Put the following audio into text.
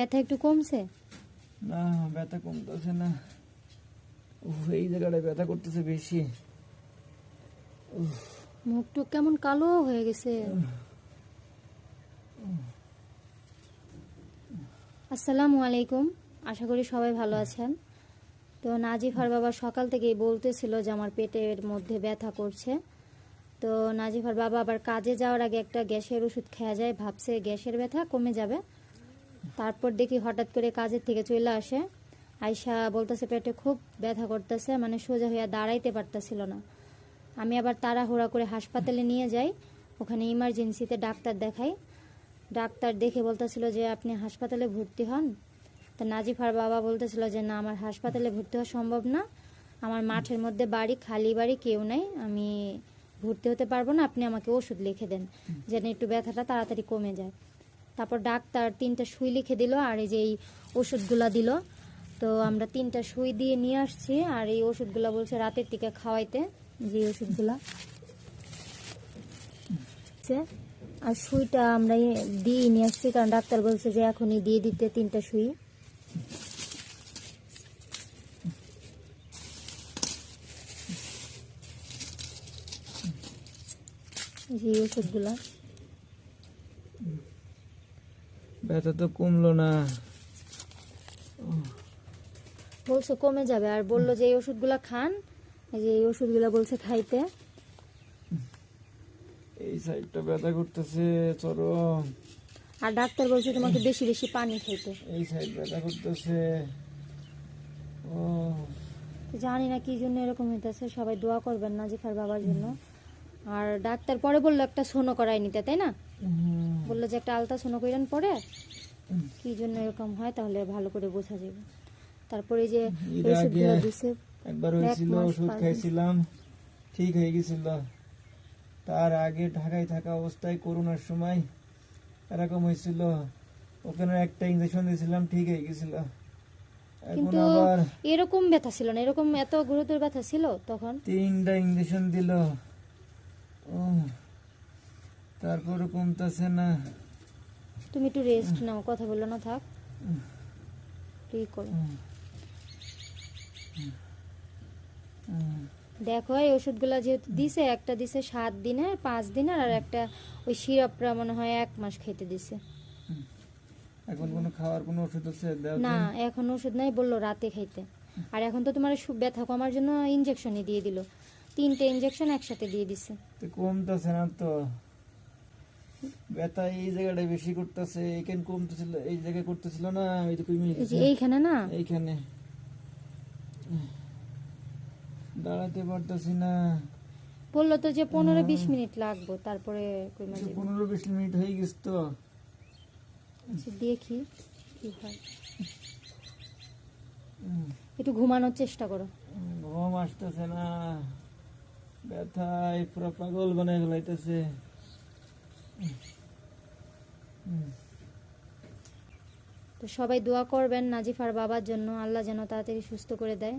ব্যথা একটু কমছে? না ব্যথা কমতেছে না। উফ, এই জায়গাটায় ব্যথা করতেছে বেশি। মুখ টুক কেমন কালো হয়ে গেছে। আসসালামু আলাইকুম আশা করি সবাই ভালো আছেন। তো নাজিফার বাবা সকাল থেকেই বলতেছিল যে আমার পেটের মধ্যে ব্যথা করছে। তো নাজিফার বাবা আবার কাজে যাওয়ার আগে একটা গ্যাসের ওষুধ খেয়া যায় ভাবছে গ্যাসের ব্যথা কমে যাবে। তারপর দেখি হঠাৎ করে কাজের থেকে চলে আসে। আয়সা বলতেছে, পেটে খুব ব্যথা করতেছে মানে সোজা হইয়া দাঁড়াইতে পারতেছিল না। আমি আবার তাড়াহুড়া করে হাসপাতালে নিয়ে যাই, ওখানে ইমার্জেন্সিতে ডাক্তার দেখাই। ডাক্তার দেখে বলতেছিল যে, আপনি হাসপাতালে ভর্তি হন? তা নাজিফার বাবা বলতেছিল যে, না, আমার হাসপাতালে ভর্তি হওয়া সম্ভব না। আমার মাঠের মধ্যে বাড়ি, খালি বাড়ি, কেউ নাই। আমি ভর্তি হতে পারব না। আপনি আমাকে ওষুধ লিখে দেন, যেন একটু ব্যথাটা তাড়াতাড়ি কমে যায়। তারপর ডাক্তার তিনটা সুই লিখে দিল আর এই যে এই ওষুধগুলা দিল। তো আমরা তিনটা সুই দিয়ে নিয়ে আসছি আর এই ওষুধগুলা বলছে রাতের টিকা খাওয়াইতে। যে ওষুধগুলা। আর সুইটা আমরা দিয়ে নিয়ে আসছি কারণ ডাক্তার বলছে যে এখনই দিয়ে দিতে তিনটা সুই। যে ওষুধগুলা। ব্যথা তো কমলো না। বলছে কমে যাবে আর বলল যে এই ওষুধগুলা খান এই যে এই ওষুধগুলা বলছে খাইতে। এই সাইডটা ব্যথা করতেছে চরম আর ডাক্তার বলছে তোমাকে বেশি বেশি পানি খাইতে। এই সাইড ব্যথা করতেছে। ও। জানি না কি জন্য এরকম হইতেছে সবাই দোয়া করবেন না জিফার বাবার জন্য। আর ডাক্তার পরে বলল একটা সোনো করাই নিতে তাই না? বলল যে একটা আলতা সোনো করেন পরে কি জন্য এরকম হয় তাহলে ভালো করে বোঝা যাবে। তারপরে যে ওষুধগুলো দিছে একবার হয়েছিল ওষুধ খাইছিলাম ঠিক হয়ে গেছিল। তার আগে ঢাকায় থাকা অবস্থায় করোনার সময় এরকম হয়েছিল। ওখানে একটা ইঞ্জেকশন দিয়েছিলাম ঠিক হয়ে গেছিল। কিন্তু এরকম ব্যথা ছিল না এরকম এত গুরুতর ব্যথা ছিল তখন? তিনটা ইঞ্জেকশন দিল। তারপরে কমতেছে না। তুমি একটু রেস্ট নাও কথা বলল না থাক। ঠিক করো। দেখো এই ওষুধগুলো যেহেতু দিছে একটা দিছে সাত দিনের পাঁচ দিনের আর একটা ওই সিরাপটা মনে হয় এক মাস খেতে দিছে। এখন কোনো খাওয়ার কোনো ওষুধ আছে? না এখন ওষুধ নাই বলল রাতে খাইতে। আর এখন তো তোমার ব্যথা কমার জন্য ইঞ্জেকশনই দিয়ে দিল। তিনটে ইনজেকশন একসাথে দিয়ে দিছে। তো কমতেছে না তো। ব্যথা এই জায়গাটায় বেশি করতেছে এইখানে কমতেছিল এই জায়গায় করতেছিল না ওই তো কমে গেছে। এইখানে না? এইখানে। দাঁড়াতে পারতেছি না। বলল তো যে পনেরো বিশ মিনিট লাগবে তারপরে যাবে। পনেরো বিশ মিনিট হয়ে গেছে তো। আচ্ছা, দেখি কি হয়। একটু ঘুমানোর চেষ্টা করো। ঘুম আসতেছে না। ব্যথায় পুরো পাগল বানায় ফেলাইতেছে। তো সবাই দোয়া করবেন নাজিফার বাবার জন্য আল্লাহ যেন তাড়াতাড়ি সুস্থ করে দেয়।